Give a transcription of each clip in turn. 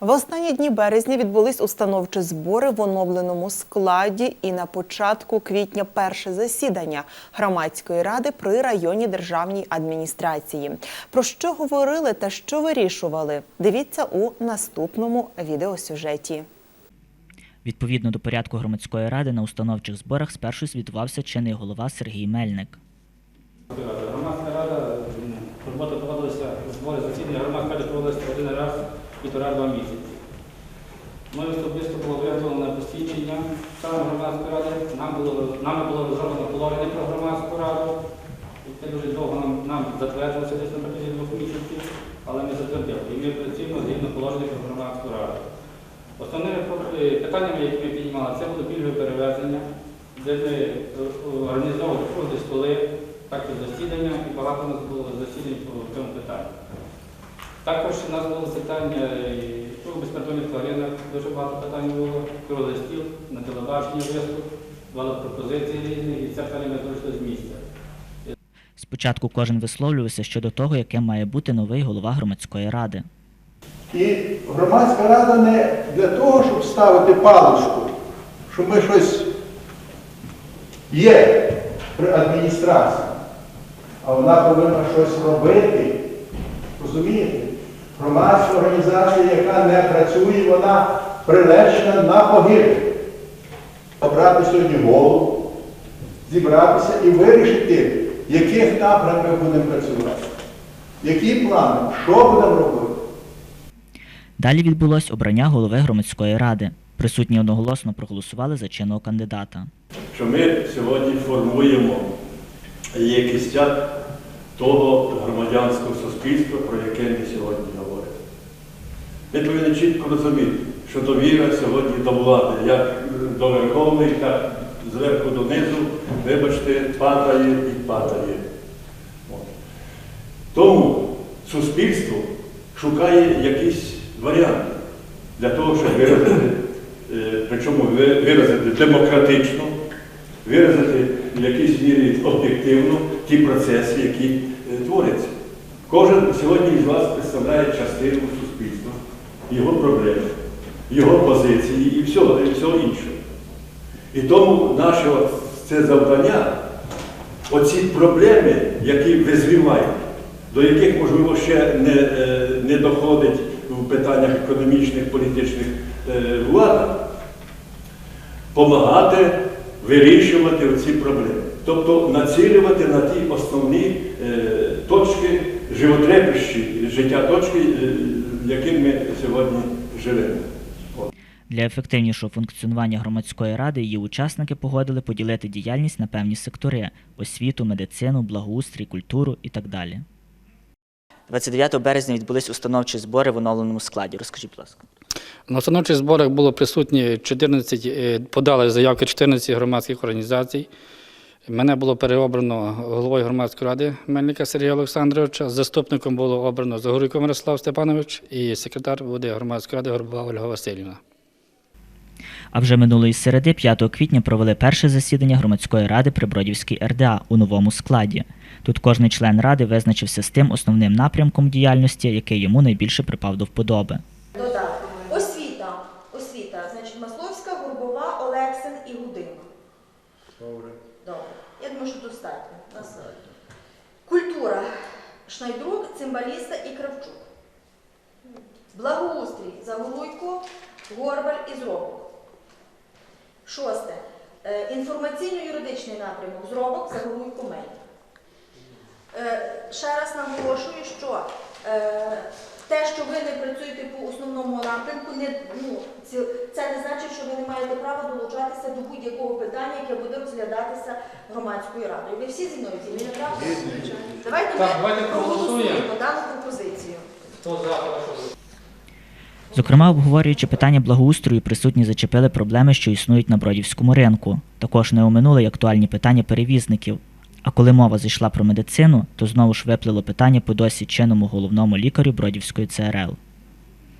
В останні дні березня відбулись установчі збори в оновленому складі і на початку квітня перше засідання громадської ради при районній державній адміністрації. Про що говорили та що вирішували? Дивіться у наступному відеосюжеті. Відповідно до порядку громадської ради на установчих зборах спершу звітувався чинний голова Сергій Мельник. Громадська рада, робота проводилася, збори засідання громадської ради проводилися один раз півтора-два місяці. Ми особисто було виготовлено посвідчення саме громадської ради. Нам було, нами було розроблено положення про громадську раду. Яке дуже довго нам, нам затверджувалося десь на протязі двох місяців, але ми затвердили. І ми працюємо згідно положення про громадську раду. Основними е, питаннями, які ми піднімали, це було пільгове перевезення, де ми е, організовували круглі столи, також засідання, і багато у нас було засідань по цьому питанню. Також у нас було питання е, про безпритульних тваринах, дуже багато питань було, круглий стіл, на телебаченні виступ, давали пропозиції різні, і це питання ми пройшли з місця. Спочатку кожен висловлювався щодо того, яким має бути новий голова громадської ради. І громадська рада не для того, щоб ставити паличку, що ми щось є при адміністрації, а вона повинна щось робити. Розумієте? Громадська організація, яка не працює, вона приречена на погибель. Обрати сьогодні голову, зібратися і вирішити, в яких напрямках будемо працювати, які плани, що будемо робити. Далі відбулось обрання голови громадської ради. Присутні одноголосно проголосували за чинного кандидата. що ми сьогодні формуємо є кістяк того громадянського суспільства, про яке ми сьогодні говоримо. Ми повинні чітко розуміти, що довіра сьогодні до влади, як до Верховної, так зверху донизу, вибачте, падає і падає. Тому суспільство шукає якісь варіанти для того, щоб виразити, е, причому виразити демократично, виразити в якійсь мірі об'єктивно ті процеси, які е, творяться. Кожен сьогодні із вас представляє частину його проблеми, його позиції і всього, і всього іншого. І тому наше це завдання, оці проблеми, які визрівають, до яких, можливо, ще не, е, не доходить в питаннях економічних, політичних е, влада, допомагати вирішувати ці проблеми. Тобто націлювати на ті основні е, точки, животрепещі, життя точки, яким ми сьогодні живемо. Для ефективнішого функціонування громадської ради її учасники погодили поділити діяльність на певні сектори освіту, медицину, благоустрій, культуру і так далі. 29 березня відбулись установчі збори в оновленому складі. Розкажіть, будь ласка. На установчих зборах було присутні 14, е, подали заявки 14 громадських організацій. Мене було переобрано головою громадської ради Мельника Сергія Олександровича. Заступником було обрано Загоруйко Мирослав Степанович і секретар буде громадської ради Горбова Ольга Васильівна. А вже минулої середи, 5 квітня, провели перше засідання громадської ради при Бродівській РДА у новому складі. Тут кожний член ради визначився з тим основним напрямком діяльності, який йому найбільше припав до вподоби. Додатку. Освіта. Освіта. Значить, Масловська, Горбова, Олексин і Гудина. Добре. Добре. Я думаю, що достатньо. Нас... Культура. Шнайдрук, Цимбаліста і Кравчук. Благоустрій. Загулуйко, Горбаль і Зробок. Шосте. Інформаційно-юридичний напрямок. Зробок, Загулуйко, Мельник. Е, Ще раз наголошую, що е, що ви не працюєте по основному напрямку, не, ну, ці- це не значить, що ви не маєте права долучатися до будь-якого питання, яке буде розглядатися громадською радою. Ви всі зі мною зі мною, правда? Давайте Так, ми давайте проголосуємо проголосуємо. дану пропозицію. Хто за, прошу. Зокрема, обговорюючи питання благоустрою, присутні зачепили проблеми, що існують на Бродівському ринку. Також не оминули й актуальні питання перевізників. А коли мова зайшла про медицину, то знову ж виплило питання по досі чинному головному лікарю Бродівської ЦРЛ.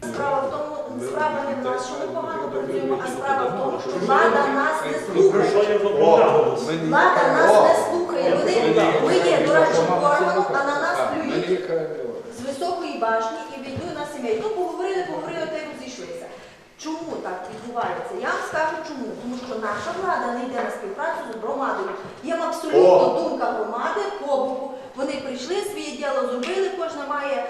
Справа в тому, справа не в нас, що ми погано працюємо, а справа в тому, що влада нас не слухає. Влада нас не слухає. Вони, ми є дорадчим органом, а на нас плюють. з високої башні і війду на сімей. Ну, поговорили, поговорили, та й розійшлися. Чому так відбувається? Я вам скажу чому. Тому що наша влада не йде на співпрацю з громадою. Є абсолютно О! думка громади по боку. Вони прийшли, своє діло зробили, кожна має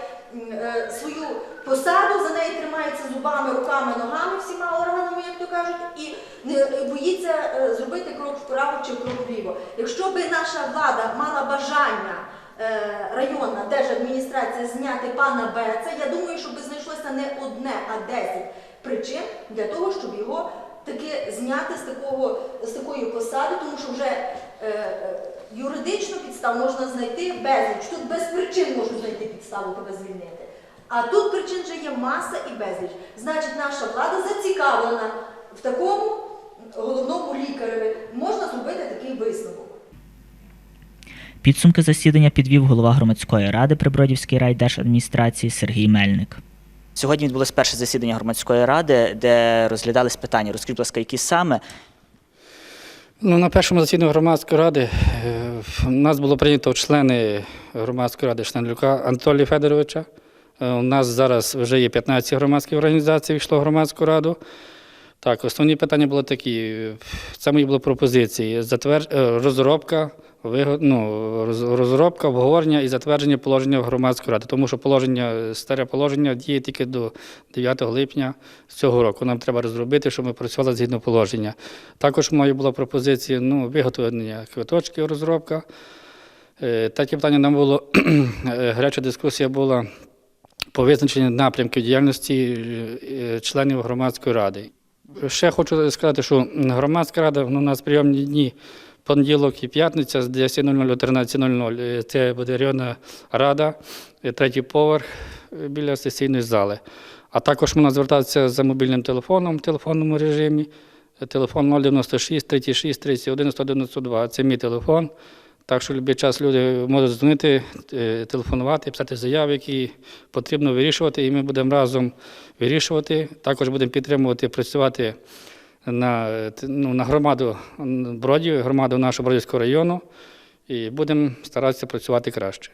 е, свою посаду, за неї тримається зубами, руками, ногами, всіма органами, як то кажуть, і не е, боїться е, зробити крок вправо чи крок вліво. Якщо би наша влада мала бажання е, районна держадміністрація зняти пана Беца, я думаю, що би знайшлося не одне, а десять причин для того, щоб його таки зняти з такого з такої посади, тому що вже е, е, юридичну підставу можна знайти безліч. Тут без причин можуть знайти підставу тебе звільнити. А тут причин вже є маса і безліч. Значить, наша влада зацікавлена в такому головному лікареві. Можна зробити такий висновок. Підсумки засідання підвів голова громадської ради при Бродівській райдержадміністрації Сергій Мельник. Сьогодні відбулось перше засідання громадської ради, де розглядались питання. Розкажіть, будь ласка, які саме Ну, на першому засіданні громадської ради у в нас було прийнято члени громадської ради Штанлюка Анатолія Федоровича. Е, У нас зараз вже є 15 громадських організацій, війшло в громадську раду. Так, основні питання були такі. Це мої були пропозиції. Затвер... е, Розробка, виго- ну, розробка, обговорення і затвердження положення громадської ради. Тому що положення, старе положення діє тільки до 9 липня цього року. Нам треба розробити, щоб ми працювали згідно положення. Також мої була пропозиція ну, виготовлення квиточків, розробка. Е, Таке питання нам було, е, гаряча дискусія була по визначенню напрямків діяльності членів громадської ради. Ще хочу сказати, що громадська рада ну, у нас прийомні дні понеділок і п'ятниця з 10.00 до 13.00. Е, Це буде районна рада, е, третій поверх е, біля сесійної зали. А також можна звертатися за мобільним телефоном в телефонному режимі. Телефон 096 36 31 192. Це мій телефон. Так що будь-який час люди можуть дзвонити, е, телефонувати, писати заяви, які потрібно вирішувати, і ми будемо разом вирішувати. Також будемо підтримувати, працювати на, е, ну, на громаду Бродів, громаду нашого Бродівського району, і будемо старатися працювати краще.